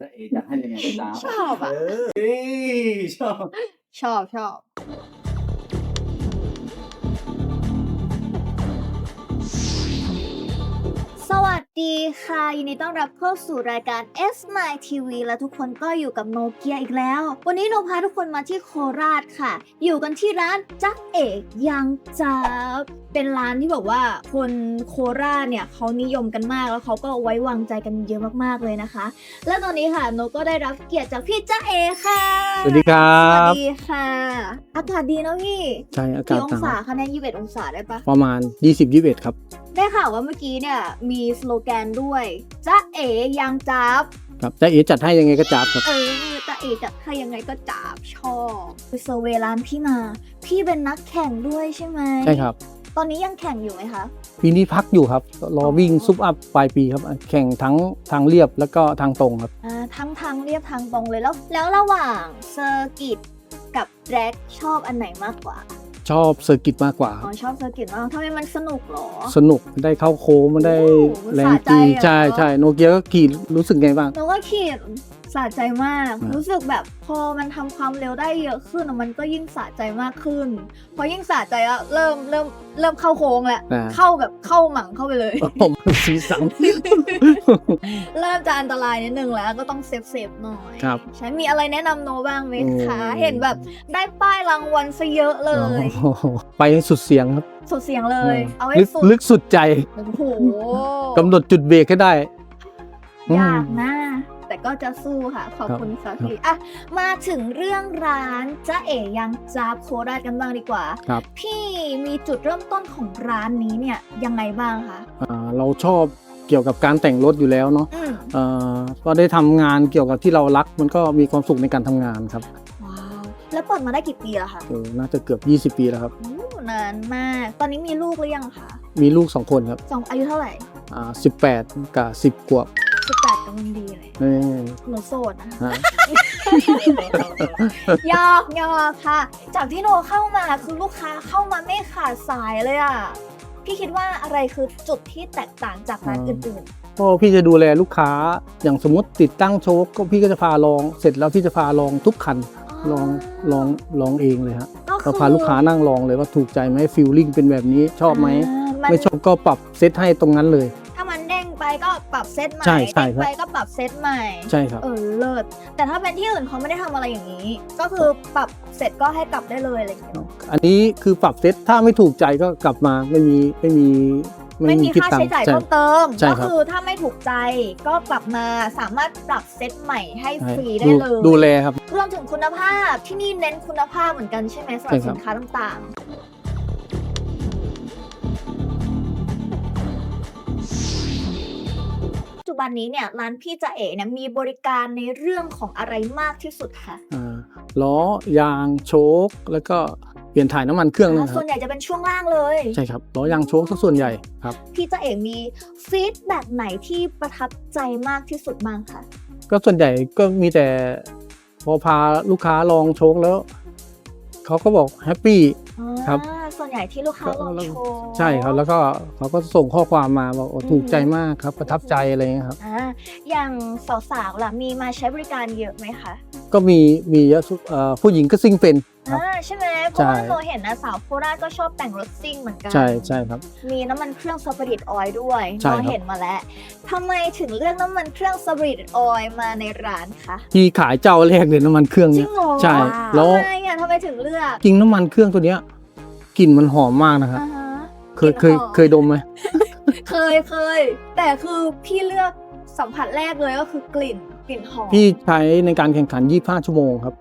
จะเอจะให้ยัง ดีค่ะยินดีต้อนรับเข้าสู่รายการ S My TV และทุกคนก็อยู่กับโนเกียอีกแล้ว วันนี้โนพาทุกคนมาที่โคราชค่ะ อยู่กันที่ร้านจักเอกยังจับเป็นร้านที่แบบว่าคนโคราชเนี่ยเขานิยมกันมากแล้วเขาก็ไว้วางใจกันเยอะมากๆเลยนะคะ และตอนนี้ค่ะโนก็ได้รับเกียรติจากพี่จ้าเอค่ะ สวัสดีครัสวับ สดีค่ะ อากาศดีนะพี่ใช่อากากี่ศองหนาวศาคะเนี่ยยี่สิบเอ็ดองศาได้ปะประมาณ 20-21ครับ ได้ข่าวว่าเมื่อกี้เนี่ยมีสโลแกนด้วยจ้าเอ๋ยังจับครับแต่เอจัดให้ยังไงก็จับครับ เออจ้าเอ๋จับให้ยังไงก็จับชอบไปเซอร์เวย์ร้านพี่มา พี่เป็นนักแข่งด้วยใช่ไหมใช่ครับ ตอนนี้ยังแข่งอยู่ไหมคะปีนี้พักอยู่ครับ รอวิ่งซุปอัพปลายปีครับ แข่งทั้งทางเรียบแล้วก็ทางตรงครับอ่าทั้งทางเรียบทางตรงเลยแล้ว แล้วระหว่างเซอร์กิตกับแร็กชอบอันไหนมากกว่า ชอบเซอร์กิตมากกว่า อ๋อชอบเซอร์กิตมากทำไมมันสนุกเหรอ สนุกได้เข้าโค้งมันได้โอ้โหแรงสะใจกีอะใช่ใช่โนเกียก็ขี่รู้สึกไงบ้าง หนูว่าขี่ สะใจมากอ่ารู้รู้สึกแบบพอมันทำความเร็วได้เยอะขึ้นอะมันก็ยิ่งสะใจมากขึ้น พอยิ่งสะใจอะเริ่มเริ่มเริ่มเข้าโค้งแหละอ่าเข้าแบบเข้าหมั่งเข้าไปเลย ผมสีสันเริ่มจะอันตรายนิดนึงแล้วก็ต้องเซฟเซฟๆหน่อยครับใช่มีอะไรแนะนำโนบ้างไหมคะโอ้เห็นแบบได้ป้ายรางวัลซะเยอะเลยโอ้โหไปให้สุดเสียงครับ สุดเสียงเลย เอาให้ลึกสุดลึกสุดใจโอ้โหกำหนดจุดเบรกให้ได้ยากนะ แต่ก็จะสู้ค่ะ ขอบคุณค่ะพี่อะมาถึงเรื่องร้านจ้าเอ๋ยังจ้าบโคราชกันบ้างดีกว่าครับพี่มีจุดเริ่มต้นของร้านนี้เนี่ยยังไงบ้างคะอ่าเราชอบเกี่ยวกับการแต่งรถอยู่แล้วเนาะอืมเอ่อก็ได้ทำงานเกี่ยวกับที่เรารักมันก็มีความสุขในการทำงานครับว้าวแล้วเปิดมาได้กี่ปีแล้วคะโอ้น่าจะเกือบ 20 ปีแล้วครับอู้นานมาก ตอนนี้มีลูกหรือยังคะมีลูกสองคนครับสองอายุเท่าไหร่อ่า18กับ10ขวบสิบแป ดกำลังดีเลยนี่หนูโสดนะคะฮะ ยอกยอกค่ะ จากที่โนเข้ามาคือลูกค้าเข้ามาไม่ขาดสายเลยอะ พี่คิดว่าอะไรคือจุดที่แตกต่างจากร้านอื่นก็พี่จะดูแลลูกค้าอย่างสมมติติดตั้งโชคก็พี่ก็จะพาลองเสร็จแล้วพี่จะพาลองทุกคันๆลองลองลองเองเลยฮะก็คือเราพาลูกค้านั่งลองเลยว่าถูกใจไหมฟิลลิ่งเป็นแบบนี้ชอบไหม อ่าไม่ชอบก็ปรับเซตให้ตรงนั้นเลยถ้ามันเด้ง ไปก็ปรับเซตใหม่ใช่ใช่เด้งครับไปก็ปรับเซตใหม่ ใช่ครับ เออเลิศแต่ถ้าเป็นที่อื่นเขาไม่ได้ทำอะไรอย่างนี้ ก็คือปรับเสร็จก็ให้กลับได้เลยอะไรอย่างเงี้ยอันนี้คือปรับเซตถ้าไม่ถูกใจก็กลับมาไม่มีไม่มีไม่มีคิดค่าตังใช้ค์จ่ายใช่ เพิ่มเติมใช่ก็ครับ คือถ้าไม่ถูกใจก็กลับมาสามารถปรับเซตใหม่ให้ใช่ฟรีได้ดูเลย ดูแลครับ รวมถึงคุณภาพที่นี่เน้นคุณภาพเหมือนกันใช่ไหมสำหรับใช่ครับ สินค้าต่าง บันนี้เนี่ยร้านพี่จ่าเอ๋เนี่ยมีบริการในเรื่องของอะไรมากที่สุดคะอ่าล้อยางโชคแล้วก็เปลี่ยนถ่ายน้ำมันเครื่องนะคส่รัวบนใหญ่จะเป็นช่วงล่างเลย ใช่ครับล้อยางโชคซะส่วนใหญ่ครับ พี่จ่าเอ๋มีฟีดแบ็กไหนที่ประทับใจมากที่สุดบ้างคะก็ส่วนใหญ่ก็มีแต่พอพาลูกค้าลองโชคแล้วเขาก็บอกแฮปปี้ ครับ อ่าส่ วนใหญ่ที่ลูกค้าลองโชว์ใช่ครับแล้วก็เขาก็ส่งข้อความมาบอกโอ้ถูกใจมากครับประทับใจอะไรอย่างเงี้ยครับอ่าอย่างสาวๆล่ะมีมาใช้บริการเยอะไหมคะก็มีมีเยอะสุดเอ่อผู้หญิงก็ซิ่งเป็นครับอ่าใช่ไหมเพราะว่าใช่เราเห็นนะสาวโคราชก็ชอบแต่งรถซิ่งเหมือนกันใช่ใช่ครับ มีน้ำมันเครื่องสปริตออยล์ด้วยใช่เราครับเห็นมาแล้วทำไมถึงเลือกน้ำมันเครื่องสปริตออยล์มาในร้านคะที่ขายเจ้าแรกเลยน้ำมันเครื่องจริเนี่งยเหรอใช่แล้วทำไมอะทำไมถึงเลือกจริงน้ำมันเครื่องตัวเนี้ย กลิ่นมันหอมมากนะครับเคยเคยเคยดมไหมเคยเคย แต่คือพี่เลือกสัมผัสแรกเลยก็คือกลิ่นกลิ่นหอมพี่ใช้ในการแข่งขันยี่ห้าชั่วโมงครับ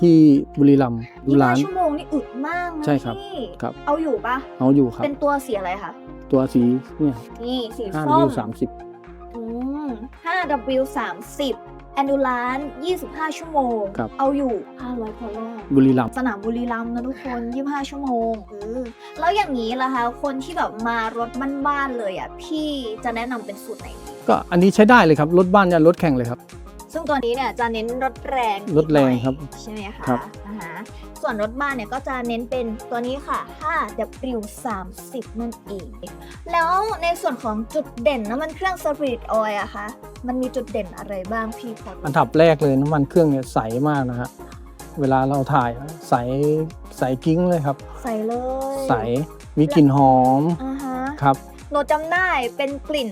ที่บุรีรัมย์ดูราน ยี่ห้ชั่วโมงนี่อึดมากใช่ครับครับ เอาอยู่ปะเอาอยู่ครับ เป็นตัวสีอะไรคะตัวสีเนี่ยนี่สีห้าส้ม สามสิบ อืม 5W 3 0 อนดูลาน25 ชั่วโมงเอาอยู่ 500พอรอบบุรีรัมย์ สนามบุรีรัมย์นะทุกคน 25 ชั่วโมงเออแล้วอย่างนี้ล่ะคะคนที่แบบมารถบ้านๆเลยอะพี่จะแนะนำเป็นสูตรไหนก็อันนี้ใช้ได้เลยครับ รถบ้านยันรถแข่งเลยครับ ซึ่งตัวนี้เนี่ยจะเน้นรถแรงรถแรงครับ ใช่ไหมคะครับนะคะส่วนรถบ้านเนี่ยก็จะเน้นเป็นตัวนี้ค่ะ 5W30 นั่นเอง แล้วในส่วนของจุดเด่นน้ำมันเครื่อง Spirit Oil อะคะมันมีจุดเด่นอะไรบ้างพี่พออันดับแรกเลยน้ำมันเครื่องเนี่ยใสมากนะฮะเวลาเราถ่ายใสใสกิ้งเลยครับ ใส่เลยใสมีกลิ่นหอมอ่าฮะครับ หนูจำได้เป็นกลิ่น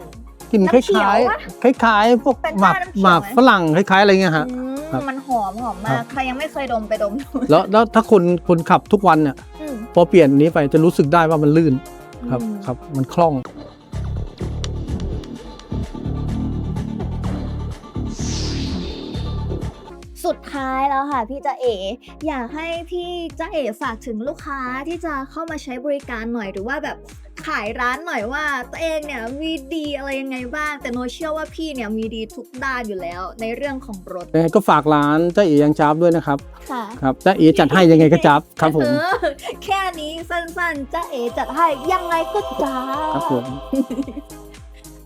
กลิ่นคน้ำเขียวล้ายปะๆคล้ายๆ พวกเป็นหมากผ้าน้ำเขียวหมากไหมฝรั่งคล้ายๆอะไรเงี้ยฮะ อืมครับมันหอมหอมครัมากบ ใครยังไม่เคยดมไปดมดูแล้วแล้วถ้าคนคนขับทุกวันเนี่ยอืมพอเปลี่ยนอันนี้ไปจะรู้สึกได้ว่ามันลื่นครับอืม ครับมันคล่อง สุดท้ายแล้วค่ะพี่จ๊ะเอ๋อยากให้พี่จ๊ะเอ๋ฝากถึงลูกค้าที่จะเข้ามาใช้บริการหน่อยหรือว่าแบบ ขายร้านหน่อยว่า ตัวเองเนี่ยมีดีอะไรยังไงบ้าง แต่โนเชื่อว่าพี่เนี่ยมีดีทุกด้านอยู่แล้ว ในเรื่องของรถยังไงก็ฝากร้านเจ้าเอ๋ยังจับด้วยนะครับค่ะครับเจ้าเอ๋จัดให้ยังไงก็จับครับผม เออแค่นี้สั้นๆจ๊ะเอ๋จัดให้ยังไงก็จ้าครับผม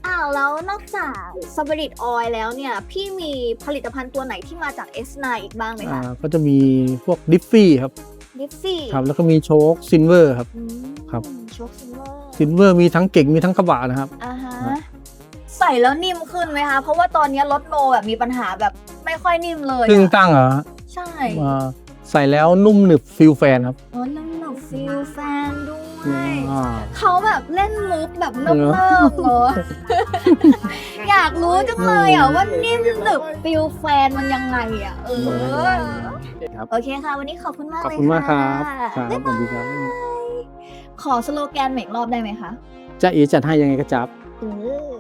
อ้าวแล้วนอกจาก s p i r i t Oil แล้วเนี่ย พี่มีผลิตภัณฑ์ตัวไหนที่มาจาก S9 อีกบ้างไหมอ่าคะก็จะมีพวกดิฟฟี่ครับลิฟฟี่ครับแล้วก็มีโชคซินเวอร์ครับ ครับ โชคซิลเวอร์ซินเวอร์มีทั้งเก่งมีทั้งกระบะนะครับ อ่าฮะครับใส่แล้วนิ่มขึ้นไหมคะ เพราะว่าตอนนี้รถโนแบบมีปัญหาแบบไม่ค่อยนิ่มเลยซึ่งอะตั้งเหรอฮะใช่อ่าใส่แล้วนุ่มหนึบฟิลแฟนครับโอ้น้ำหนักฟิลแฟนด้วยอ่าเขาแบบเล่นมุกแบบเนิ่มๆเนอะอยากรู้จังเลยอะว่านิ่มหนึบฟิลแฟนมันยังไงอะเออครับโอเคค่ะ วันนี้ขอบคุณมากขอบเลยคุณมากครับค่ะครับบ๊ายสวัสดีครับ ขอสโลแกนใหม่อีกรอบได้ไหมคะเจ้าเอ๋จัดให้ยังไงก็จับ เออ